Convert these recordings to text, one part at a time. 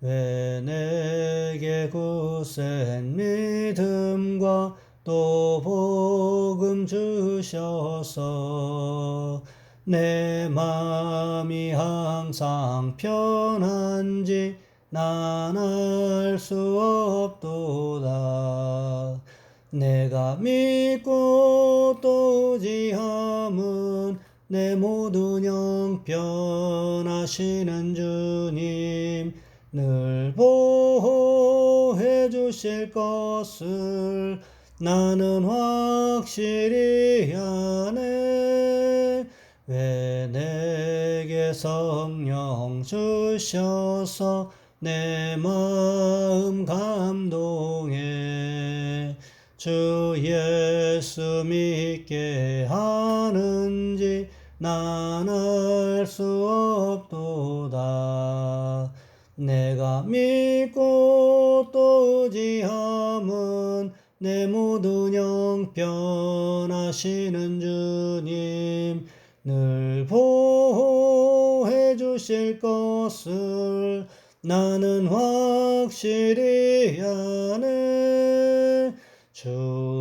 왜 내게 굳센 믿음과 또 복음 주셔서 내 마음이 항상 편한지 난 알 수 없도다. 내가 믿고 또 의지함은 내 모든 형편하시는 주님 늘 보호해 주실 것을 나는 확실히 아네. 왜 내게 성령 주셔서 내 마음 감동해. 주 예수 믿게 하는지 난 알 수 없도다 내가 믿고 또 의지함은 내 모든 형편하시는 주님 늘 보호해 주실 것을 나는 확실히 아네. 주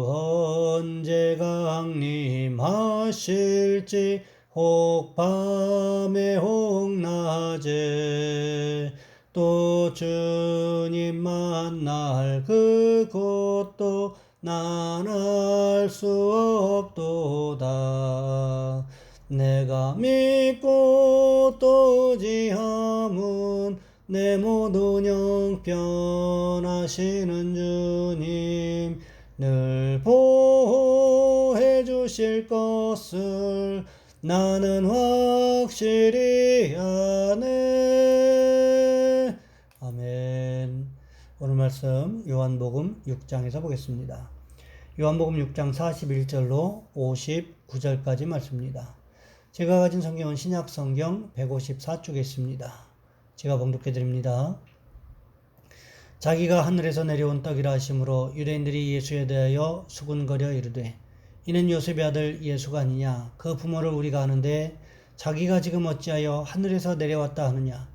언제 강림하실지 혹 밤에 혹 낮에 또 주님 만날 그곳도 난 알 수 없도다. 내가 믿고 또 의지함은 내 모든 형편하시는 주님 늘 보호해 주실 것을 나는 확실히 아네 아멘 오늘 말씀 요한복음 6장에서 보겠습니다. 요한복음 6장 41절로 59절까지 말씀입니다. 제가 가진 성경은 신약 성경 154쪽에 있습니다. 제가 봉독해 드립니다. 자기가 하늘에서 내려온 떡이라 하심으로 유대인들이 예수에 대하여 수군거려 이르되 이는 요셉의 아들 예수가 아니냐? 그 부모를 우리가 아는데 자기가 지금 어찌하여 하늘에서 내려왔다 하느냐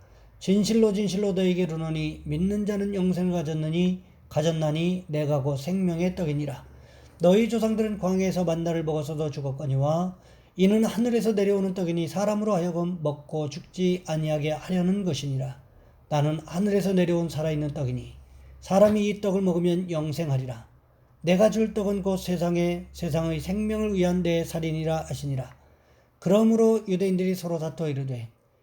진실로 진실로 너에게 이르노니 믿는 자는 영생을 가졌느니 가졌나니 내가 곧 생명의 떡이니라. 너희 조상들은 광야에서 만나를 먹어서도 죽었거니와 이는 하늘에서 내려오는 떡이니 사람으로 하여금 먹고 죽지 아니하게 하려는 것이니라. 나는 하늘에서 내려온 살아있는 떡이니 사람이 이 떡을 먹으면 영생하리라. 내가 줄 떡은 곧 세상에 세상의 생명을 위한 내 살인이라 하시니라. 그러므로 유대인들이 서로 다투어 이르되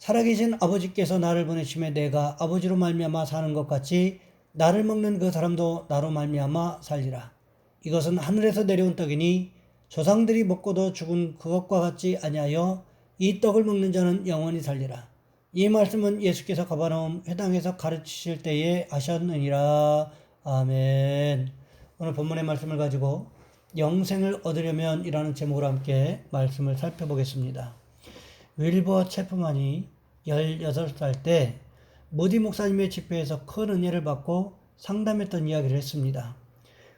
살아계신 아버지께서 나를 보내심에 내가 아버지로 말미암아 사는 것 같이 나를 먹는 그 사람도 나로 말미암아 살리라. 이것은 하늘에서 내려온 떡이니 조상들이 먹고도 죽은 그것과 같지 아니하여 이 떡을 먹는 자는 영원히 살리라. 이 말씀은 예수께서 가바나움 회당에서 가르치실 때에 하셨느니라. 아멘. 오늘 본문의 말씀을 가지고 영생을 얻으려면 이라는 제목으로 함께 말씀을 살펴보겠습니다. 윌버 체프만이 16살 때 모디 목사님의 집회에서 큰 은혜를 받고 상담했던 이야기를 했습니다.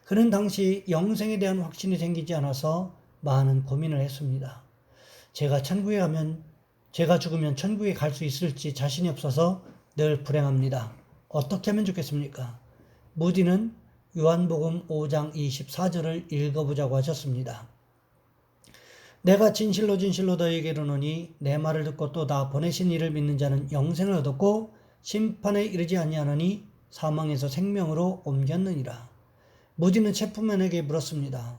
그는 당시 영생에 대한 확신이 생기지 않아서 많은 고민을 했습니다. 제가 천국에 가면 제가 죽으면 천국에 갈 수 있을지 자신이 없어서 늘 불행합니다. 어떻게 하면 좋겠습니까? 무디는 요한복음 5장 24절을 읽어보자고 하셨습니다. 내가 진실로 진실로 너희에게 이르노니 내 말을 듣고 또 나 보내신 이를 믿는 자는 영생을 얻었고 심판에 이르지 아니하노니 사망에서 생명으로 옮겼느니라. 무디는 체프맨에게 물었습니다.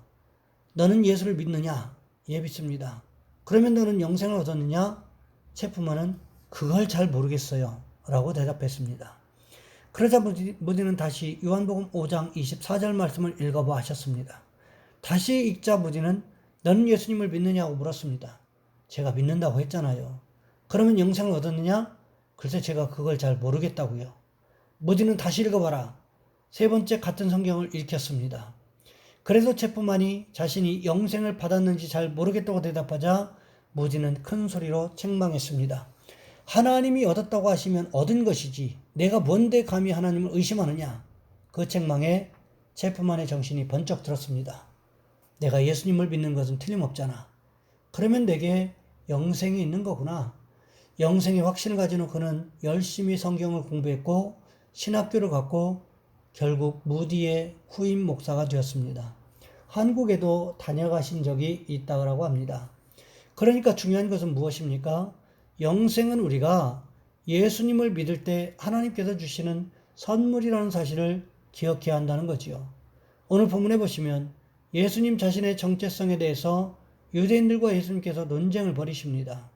너는 예수를 믿느냐? 예 믿습니다. 그러면 너는 영생을 얻었느냐? 체프맨은 그걸 잘 모르겠어요. 라고 대답했습니다. 그러자 무디는 다시 요한복음 5장 24절 말씀을 읽어봐 하셨습니다. 다시 읽자 무디는 너는 예수님을 믿느냐고 물었습니다. 제가 믿는다고 했잖아요. 그러면 영생을 얻었느냐? 글쎄 제가 그걸 잘 모르겠다고요. 무디는 다시 읽어봐라. 세 번째 같은 성경을 읽혔습니다. 그래서 체프만이 자신이 영생을 받았는지 잘 모르겠다고 대답하자 무디는 큰 소리로 책망했습니다. 하나님이 얻었다고 하시면 얻은 것이지 내가 뭔데 감히 하나님을 의심하느냐. 그 책망에 체프만의 정신이 번쩍 들었습니다. 내가 예수님을 믿는 것은 틀림없잖아. 그러면 내게 영생이 있는 거구나. 영생의 확신을 가지는 그는 열심히 성경을 공부했고 신학교를 갔고 결국 무디의 후임 목사가 되었습니다. 한국에도 다녀가신 적이 있다고 합니다. 그러니까 중요한 것은 무엇입니까? 영생은 우리가 예수님을 믿을 때 하나님께서 주시는 선물이라는 사실을 기억해야 한다는 거지요. 오늘 본문에 보시면 예수님 자신의 정체성에 대해서 유대인들과 예수님께서 논쟁을 벌이십니다.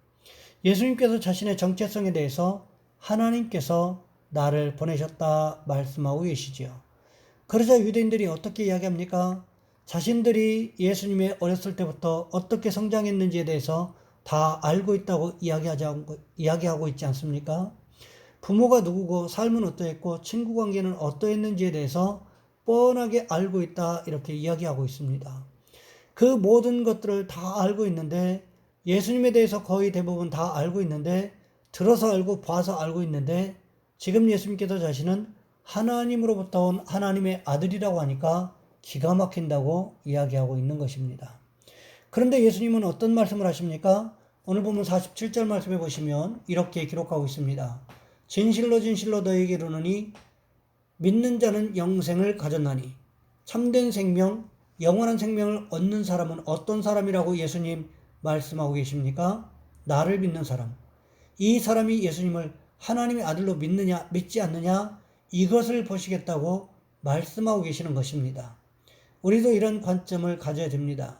예수님께서 자신의 정체성에 대해서 하나님께서 나를 보내셨다 말씀하고 계시지요. 그러자 유대인들이 어떻게 이야기합니까? 자신들이 예수님의 어렸을 때부터 어떻게 성장했는지에 대해서 다 알고 있다고 이야기하고 있지 않습니까? 부모가 누구고 삶은 어떠했고 친구 관계는 어떠했는지에 대해서 뻔하게 알고 있다 이렇게 이야기하고 있습니다. 그 모든 것들을 다 알고 있는데 예수님에 대해서 거의 대부분 다 알고 있는데 들어서 알고 봐서 알고 있는데 지금 예수님께서 자신은 하나님으로부터 온 하나님의 아들이라고 하니까 기가 막힌다고 이야기하고 있는 것입니다. 그런데 예수님은 어떤 말씀을 하십니까? 오늘 보면 47절 말씀에 보시면 이렇게 기록하고 있습니다. 진실로 진실로 너에게 이르노니 믿는 자는 영생을 가졌나니 참된 생명, 영원한 생명을 얻는 사람은 어떤 사람이라고 예수님 말씀하고 계십니까? 나를 믿는 사람. 이 사람이 예수님을 하나님의 아들로 믿느냐, 믿지 않느냐, 이것을 보시겠다고 말씀하고 계시는 것입니다. 우리도 이런 관점을 가져야 됩니다.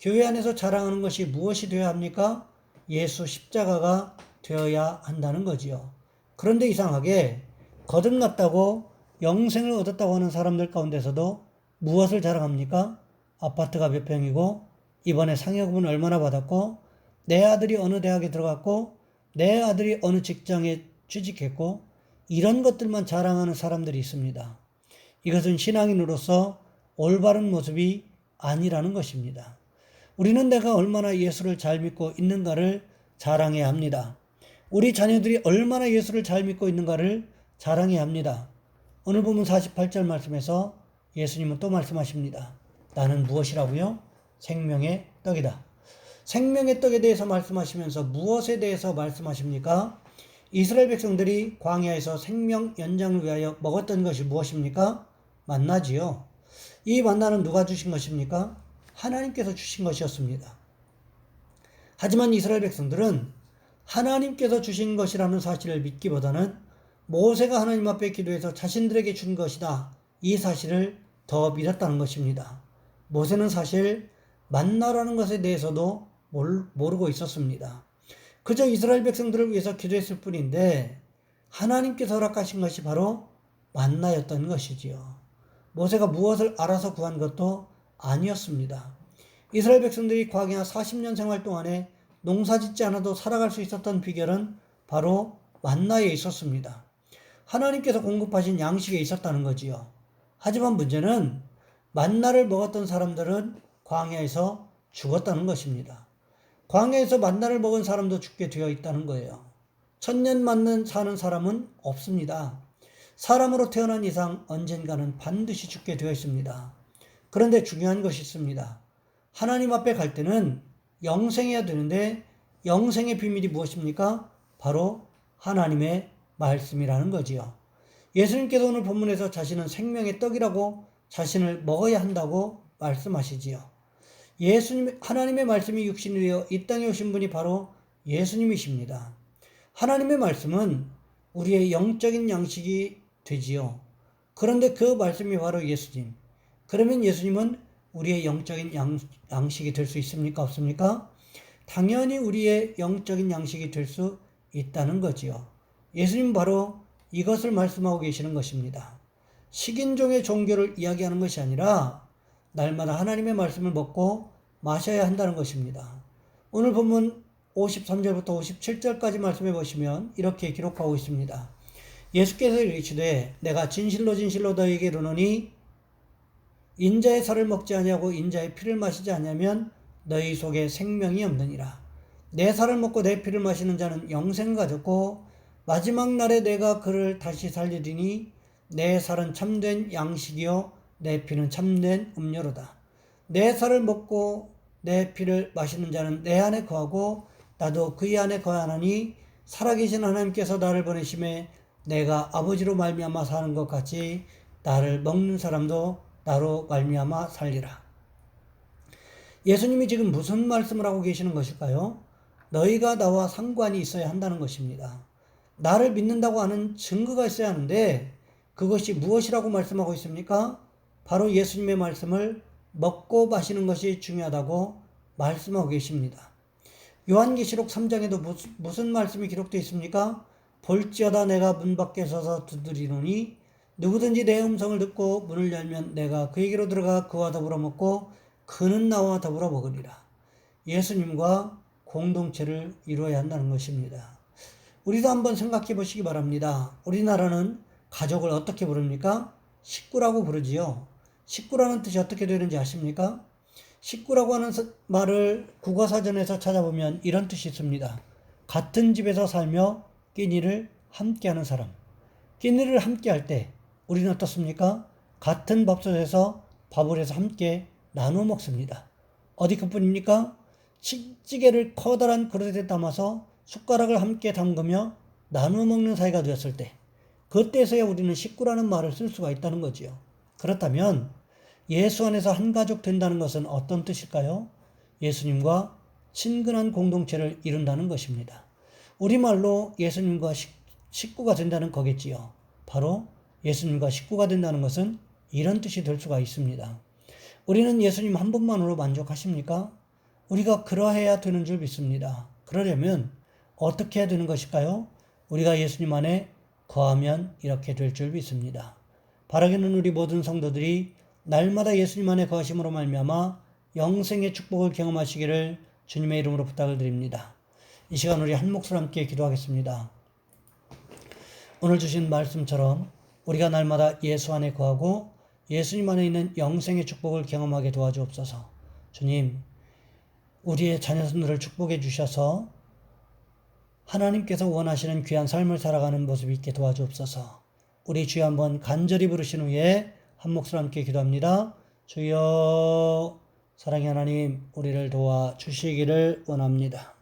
교회 안에서 자랑하는 것이 무엇이 되어야 합니까? 예수 십자가가 되어야 한다는 거지요. 그런데 이상하게 거듭났다고 영생을 얻었다고 하는 사람들 가운데서도 무엇을 자랑합니까? 아파트가 몇 평이고 이번에 상여금은 얼마나 받았고 내 아들이 어느 대학에 들어갔고 내 아들이 어느 직장에 취직했고 이런 것들만 자랑하는 사람들이 있습니다. 이것은 신앙인으로서 올바른 모습이 아니라는 것입니다. 우리는 내가 얼마나 예수를 잘 믿고 있는가를 자랑해야 합니다. 우리 자녀들이 얼마나 예수를 잘 믿고 있는가를 자랑해야 합니다. 오늘 보면 48절 말씀에서 예수님은 또 말씀하십니다. 나는 무엇이라고요? 생명의 떡이다. 생명의 떡에 대해서 말씀하시면서 무엇에 대해서 말씀하십니까? 이스라엘 백성들이 광야에서 생명 연장을 위하여 먹었던 것이 무엇입니까? 만나지요. 이 만나는 누가 주신 것입니까? 하나님께서 주신 것이었습니다. 하지만 이스라엘 백성들은 하나님께서 주신 것이라는 사실을 믿기보다는 모세가 하나님 앞에 기도해서 자신들에게 준 것이다. 이 사실을 더 믿었다는 것입니다. 모세는 사실 만나라는 것에 대해서도 모르고 있었습니다. 그저 이스라엘 백성들을 위해서 기도했을 뿐인데 하나님께서 허락하신 것이 바로 만나였던 것이지요. 모세가 무엇을 알아서 구한 것도 아니었습니다. 이스라엘 백성들이 광야 40년 생활 동안에 농사 짓지 않아도 살아갈 수 있었던 비결은 바로 만나에 있었습니다. 하나님께서 공급하신 양식에 있었다는 거지요. 하지만 문제는 만나를 먹었던 사람들은 광야에서 죽었다는 것입니다. 광야에서 만나를 먹은 사람도 죽게 되어 있다는 거예요. 천년 만난 사는 사람은 없습니다. 사람으로 태어난 이상 언젠가는 반드시 죽게 되어 있습니다. 그런데 중요한 것이 있습니다. 하나님 앞에 갈 때는 영생해야 되는데 영생의 비밀이 무엇입니까? 바로 하나님의 말씀이라는 거지요. 예수님께서 오늘 본문에서 자신은 생명의 떡이라고 자신을 먹어야 한다고 말씀하시지요. 예수님, 하나님의 말씀이 육신이 되어 이 땅에 오신 분이 바로 예수님이십니다. 하나님의 말씀은 우리의 영적인 양식이 되지요. 그런데 그 말씀이 바로 예수님. 그러면 예수님은 우리의 영적인 양, 양식이 될 수 있습니까? 없습니까? 당연히 우리의 영적인 양식이 될 수 있다는 거지요. 예수님 바로 이것을 말씀하고 계시는 것입니다. 식인종의 종교를 이야기하는 것이 아니라 날마다 하나님의 말씀을 먹고 마셔야 한다는 것입니다. 오늘 본문 53절부터 57절까지 말씀해 보시면 이렇게 기록하고 있습니다. 예수께서 이르시되 내가 진실로 진실로 너희에게 이르노니 인자의 살을 먹지 아니하고 인자의 피를 마시지 아니하면 너희 속에 생명이 없느니라. 내 살을 먹고 내 피를 마시는 자는 영생을 가졌고 마지막 날에 내가 그를 다시 살리리니 내 살은 참된 양식이요 내 피는 참된 음료로다. 내 살을 먹고 내 피를 마시는 자는 내 안에 거하고 나도 그의 안에 거하나니 살아계신 하나님께서 나를 보내심에 내가 아버지로 말미암아 사는 것 같이 나를 먹는 사람도 나로 말미암아 살리라. 예수님이 지금 무슨 말씀을 하고 계시는 것일까요? 너희가 나와 상관이 있어야 한다는 것입니다. 나를 믿는다고 하는 증거가 있어야 하는데 그것이 무엇이라고 말씀하고 있습니까? 바로 예수님의 말씀을 먹고 마시는 것이 중요하다고 말씀하고 계십니다. 요한계시록 3장에도 무슨, 무슨 말씀이 기록되어 있습니까? 볼지어다 내가 문 밖에 서서 두드리노니 누구든지 내 음성을 듣고 문을 열면 내가 그에게로 들어가 그와 더불어 먹고 그는 나와 더불어 먹으리라. 예수님과 공동체를 이루어야 한다는 것입니다. 우리도 한번 생각해 보시기 바랍니다. 우리나라는 가족을 어떻게 부릅니까? 식구라고 부르지요. 식구라는 뜻이 어떻게 되는지 아십니까? 식구라고 하는 말을 국어사전에서 찾아보면 이런 뜻이 있습니다. 같은 집에서 살며 끼니를 함께하는 사람. 끼니를 함께할 때 우리는 어떻습니까? 같은 밥솥에서 밥을 해서 함께 나누어 먹습니다. 어디 그뿐입니까? 찌개를 커다란 그릇에 담아서 숟가락을 함께 담그며 나누어 먹는 사이가 되었을 때, 그때서야 우리는 식구라는 말을 쓸 수가 있다는 거지요. 그렇다면 예수 안에서 한 가족 된다는 것은 어떤 뜻일까요? 예수님과 친근한 공동체를 이룬다는 것입니다. 우리말로 예수님과 식구가 된다는 거겠지요. 바로 예수님과 식구가 된다는 것은 이런 뜻이 될 수가 있습니다. 우리는 예수님 한 분만으로 만족하십니까? 우리가 그러해야 되는 줄 믿습니다. 그러려면 어떻게 해야 되는 것일까요? 우리가 예수님 안에 거하면 이렇게 될 줄 믿습니다. 바라기는 우리 모든 성도들이 날마다 예수님 안에 거하심으로 말미암아 영생의 축복을 경험하시기를 주님의 이름으로 부탁을 드립니다. 이 시간 우리 한 목소리 함께 기도하겠습니다. 오늘 주신 말씀처럼 우리가 날마다 예수 안에 거하고 예수님 안에 있는 영생의 축복을 경험하게 도와주옵소서. 주님, 우리의 자녀들을 축복해 주셔서 하나님께서 원하시는 귀한 삶을 살아가는 모습이 있게 도와주옵소서. 우리 주여 한번 간절히 부르신 후에 한 목소리 함께 기도합니다. 주여, 사랑의 하나님, 우리를 도와 주시기를 원합니다.